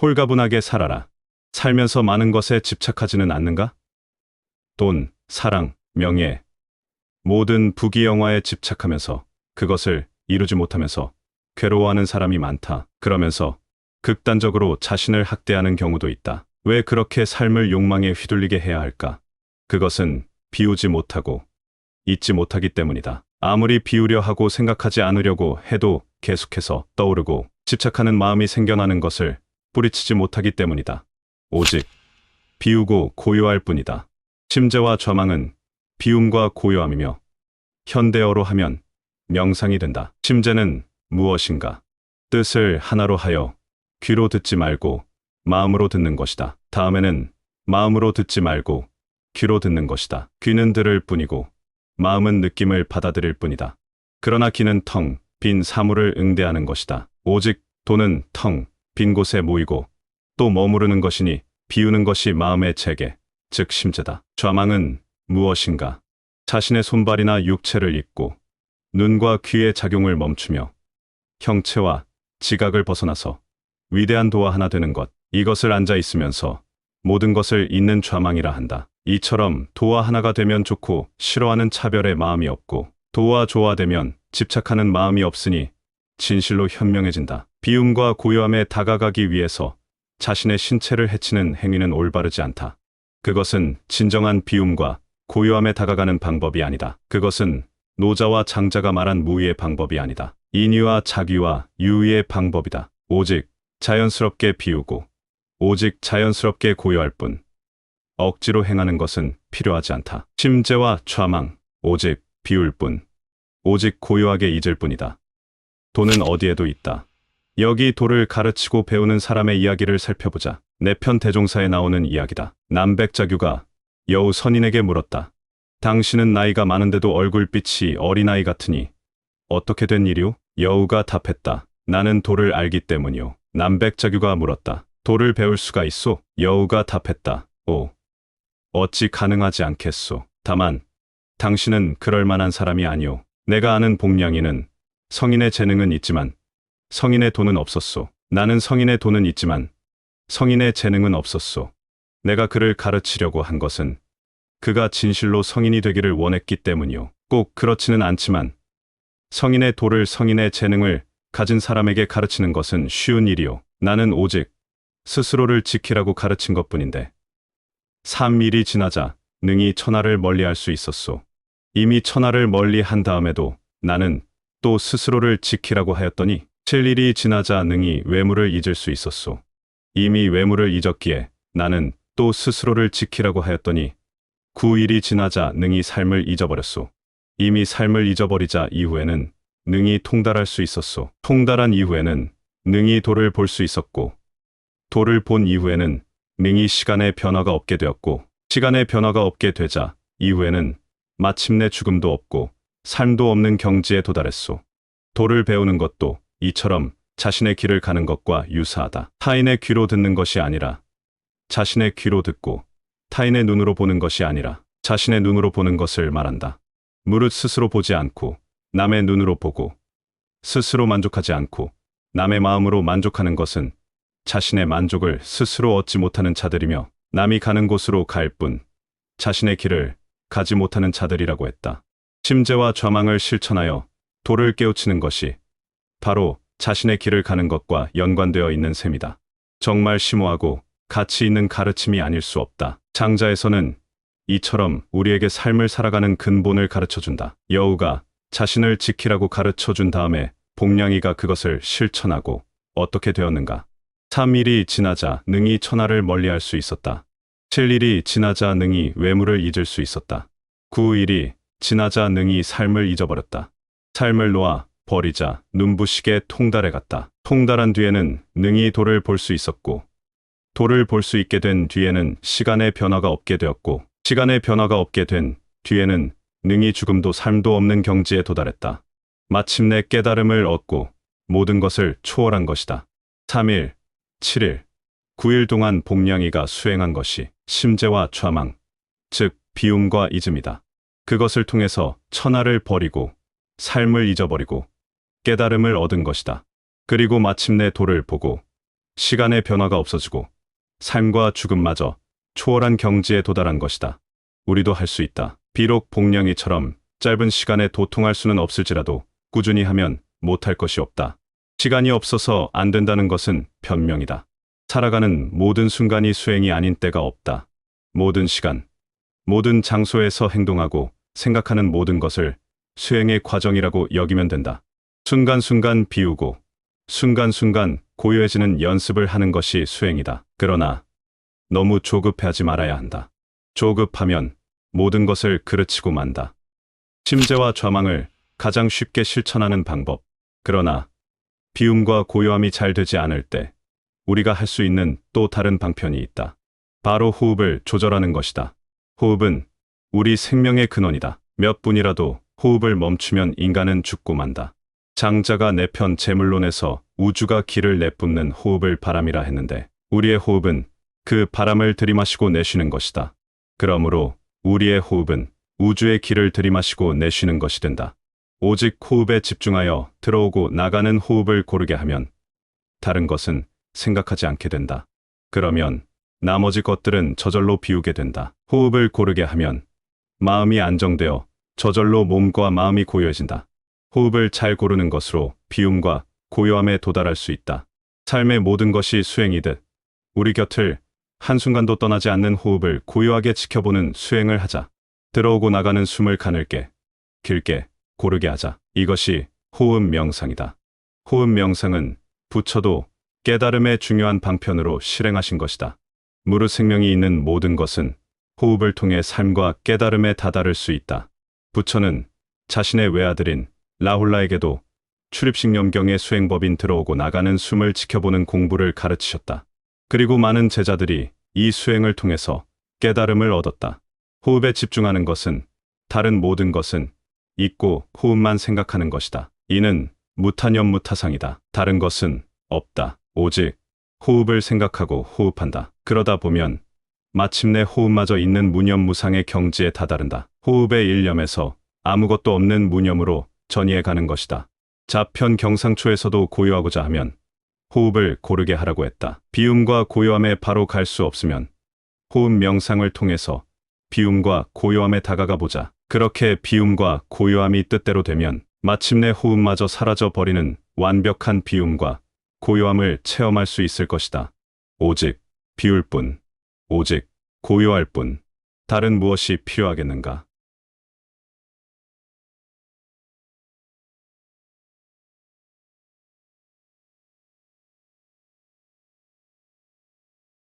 홀가분하게 살아라. 살면서 많은 것에 집착하지는 않는가? 돈, 사랑, 명예, 모든 부귀영화에 집착하면서 그것을 이루지 못하면서 괴로워하는 사람이 많다. 그러면서 극단적으로 자신을 학대하는 경우도 있다. 왜 그렇게 삶을 욕망에 휘둘리게 해야 할까? 그것은 비우지 못하고 잊지 못하기 때문이다. 아무리 비우려 하고 생각하지 않으려고 해도 계속해서 떠오르고 집착하는 마음이 생겨나는 것을 뿌리치지 못하기 때문이다. 오직 비우고 고요할 뿐이다. 침재와 좌망은 비움과 고요함이며 현대어로 하면 명상이 된다. 침재는 무엇인가? 뜻을 하나로 하여 귀로 듣지 말고 마음으로 듣는 것이다. 다음에는 마음으로 듣지 말고 귀로 듣는 것이다. 귀는 들을 뿐이고 마음은 느낌을 받아들일 뿐이다. 그러나 귀는 텅, 빈 사물을 응대하는 것이다. 오직 돈은 텅, 빈 곳에 모이고 또 머무르는 것이니 비우는 것이 마음의 재개, 즉 심재다. 좌망은 무엇인가? 자신의 손발이나 육체를 잊고 눈과 귀의 작용을 멈추며 형체와 지각을 벗어나서 위대한 도와 하나 되는 것. 이것을 앉아 있으면서 모든 것을 잊는 좌망이라 한다. 이처럼 도와 하나가 되면 좋고 싫어하는 차별의 마음이 없고 도와 조화되면 집착하는 마음이 없으니 진실로 현명해진다. 비움과 고요함에 다가가기 위해서 자신의 신체를 해치는 행위는 올바르지 않다. 그것은 진정한 비움과 고요함에 다가가는 방법이 아니다. 그것은 노자와 장자가 말한 무의의 방법이 아니다. 인위와 자기와 유의의 방법이다. 오직 자연스럽게 비우고 오직 자연스럽게 고요할 뿐. 억지로 행하는 것은 필요하지 않다. 침재와 좌망, 오직 비울 뿐. 오직 고요하게 잊을 뿐이다. 돈은 어디에도 있다. 여기 도를 가르치고 배우는 사람의 이야기를 살펴보자. 내편 대종사에 나오는 이야기다. 남백자규가 여우 선인에게 물었다. 당신은 나이가 많은데도 얼굴빛이 어린아이 같으니 어떻게 된 일이오? 여우가 답했다. 나는 도를 알기 때문이오. 남백자규가 물었다. 도를 배울 수가 있소? 여우가 답했다. 오. 어찌 가능하지 않겠소. 다만 당신은 그럴 만한 사람이 아니오. 내가 아는 복량이는 성인의 재능은 있지만 성인의 돈은 없었소. 나는 성인의 돈은 있지만 성인의 재능은 없었소. 내가 그를 가르치려고 한 것은 그가 진실로 성인이 되기를 원했기 때문이오. 꼭 그렇지는 않지만 성인의 도를 성인의 재능을 가진 사람에게 가르치는 것은 쉬운 일이오. 나는 오직 스스로를 지키라고 가르친 것 뿐인데. 3일이 지나자 능히 천하를 멀리할 수 있었소. 이미 천하를 멀리 한 다음에도 나는 또 스스로를 지키라고 하였더니 7일이 지나자 능히 외물을 잊을 수 있었소. 이미 외물을 잊었기에 나는 또 스스로를 지키라고 하였더니 9일이 지나자 능히 삶을 잊어버렸소. 이미 삶을 잊어버리자 이후에는 능히 통달할 수 있었소. 통달한 이후에는 능히 도를 볼 수 있었고, 도를 본 이후에는 능히 시간의 변화가 없게 되었고, 시간의 변화가 없게 되자 이후에는 마침내 죽음도 없고 삶도 없는 경지에 도달했소. 도를 배우는 것도 이처럼 자신의 길을 가는 것과 유사하다. 타인의 귀로 듣는 것이 아니라 자신의 귀로 듣고 타인의 눈으로 보는 것이 아니라 자신의 눈으로 보는 것을 말한다. 무릇 스스로 보지 않고 남의 눈으로 보고 스스로 만족하지 않고 남의 마음으로 만족하는 것은 자신의 만족을 스스로 얻지 못하는 자들이며 남이 가는 곳으로 갈 뿐 자신의 길을 가지 못하는 자들이라고 했다. 침재와 좌망을 실천하여 도를 깨우치는 것이 바로 자신의 길을 가는 것과 연관되어 있는 셈이다. 정말 심오하고 가치 있는 가르침이 아닐 수 없다. 장자에서는 이처럼 우리에게 삶을 살아가는 근본을 가르쳐 준다. 여우가 자신을 지키라고 가르쳐 준 다음에 복량이가 그것을 실천하고 어떻게 되었는가. 3일이 지나자 능히 천하를 멀리할 수 있었다. 7일이 지나자 능히 외물을 잊을 수 있었다. 9일이 지나자 능히 삶을 잊어버렸다. 삶을 놓아 버리자 눈부시게 통달해 갔다. 통달한 뒤에는 능히 도를 볼수 있었고 도를 볼수 있게 된 뒤에는 시간의 변화가 없게 되었고 시간의 변화가 없게 된 뒤에는 능히 죽음도 삶도 없는 경지에 도달했다. 마침내 깨달음을 얻고 모든 것을 초월한 것이다. 3일, 7일, 9일 동안 복량이가 수행한 것이 심재와 좌망, 즉 비움과 잊음이다. 그것을 통해서 천하를 버리고 삶을 잊어버리고 깨달음을 얻은 것이다. 그리고 마침내 도를 보고 시간의 변화가 없어지고 삶과 죽음마저 초월한 경지에 도달한 것이다. 우리도 할 수 있다. 비록 복령이처럼 짧은 시간에 도통할 수는 없을지라도 꾸준히 하면 못할 것이 없다. 시간이 없어서 안 된다는 것은 변명이다. 살아가는 모든 순간이 수행이 아닌 때가 없다. 모든 시간, 모든 장소에서 행동하고 생각하는 모든 것을 수행의 과정이라고 여기면 된다. 순간순간 비우고 순간순간 고요해지는 연습을 하는 것이 수행이다. 그러나 너무 조급해하지 말아야 한다. 조급하면 모든 것을 그르치고 만다. 침재와 좌망을 가장 쉽게 실천하는 방법. 그러나 비움과 고요함이 잘 되지 않을 때 우리가 할 수 있는 또 다른 방편이 있다. 바로 호흡을 조절하는 것이다. 호흡은 우리 생명의 근원이다. 몇 분이라도 호흡을 멈추면 인간은 죽고 만다. 장자가 내 편 제물론에서 우주가 기를 내뿜는 호흡을 바람이라 했는데 우리의 호흡은 그 바람을 들이마시고 내쉬는 것이다. 그러므로 우리의 호흡은 우주의 기를 들이마시고 내쉬는 것이 된다. 오직 호흡에 집중하여 들어오고 나가는 호흡을 고르게 하면 다른 것은 생각하지 않게 된다. 그러면 나머지 것들은 저절로 비우게 된다. 호흡을 고르게 하면 마음이 안정되어 저절로 몸과 마음이 고요해진다. 호흡을 잘 고르는 것으로 비움과 고요함에 도달할 수 있다. 삶의 모든 것이 수행이듯 우리 곁을 한순간도 떠나지 않는 호흡을 고요하게 지켜보는 수행을 하자. 들어오고 나가는 숨을 가늘게, 길게, 고르게 하자. 이것이 호흡 명상이다. 호흡 명상은 부처도 깨달음의 중요한 방편으로 실행하신 것이다. 무릇 생명이 있는 모든 것은 호흡을 통해 삶과 깨달음에 다다를 수 있다. 부처는 자신의 외아들인 라훌라에게도 출입식념경의 수행법인 들어오고 나가는 숨을 지켜보는 공부를 가르치셨다. 그리고 많은 제자들이 이 수행을 통해서 깨달음을 얻었다. 호흡에 집중하는 것은 다른 모든 것은 잊고 호흡만 생각하는 것이다. 이는 무타념무타상이다. 다른 것은 없다. 오직 호흡을 생각하고 호흡한다. 그러다 보면 마침내 호흡마저 있는 무념무상의 경지에 다다른다. 호흡의 일념에서 아무것도 없는 무념으로 전이해 가는 것이다. 자편 경상초에서도 고요하고자 하면 호흡을 고르게 하라고 했다. 비움과 고요함에 바로 갈 수 없으면 호흡 명상을 통해서 비움과 고요함에 다가가 보자. 그렇게 비움과 고요함이 뜻대로 되면 마침내 호흡마저 사라져 버리는 완벽한 비움과 고요함을 체험할 수 있을 것이다. 오직 비울 뿐, 오직 고요할 뿐, 다른 무엇이 필요하겠는가?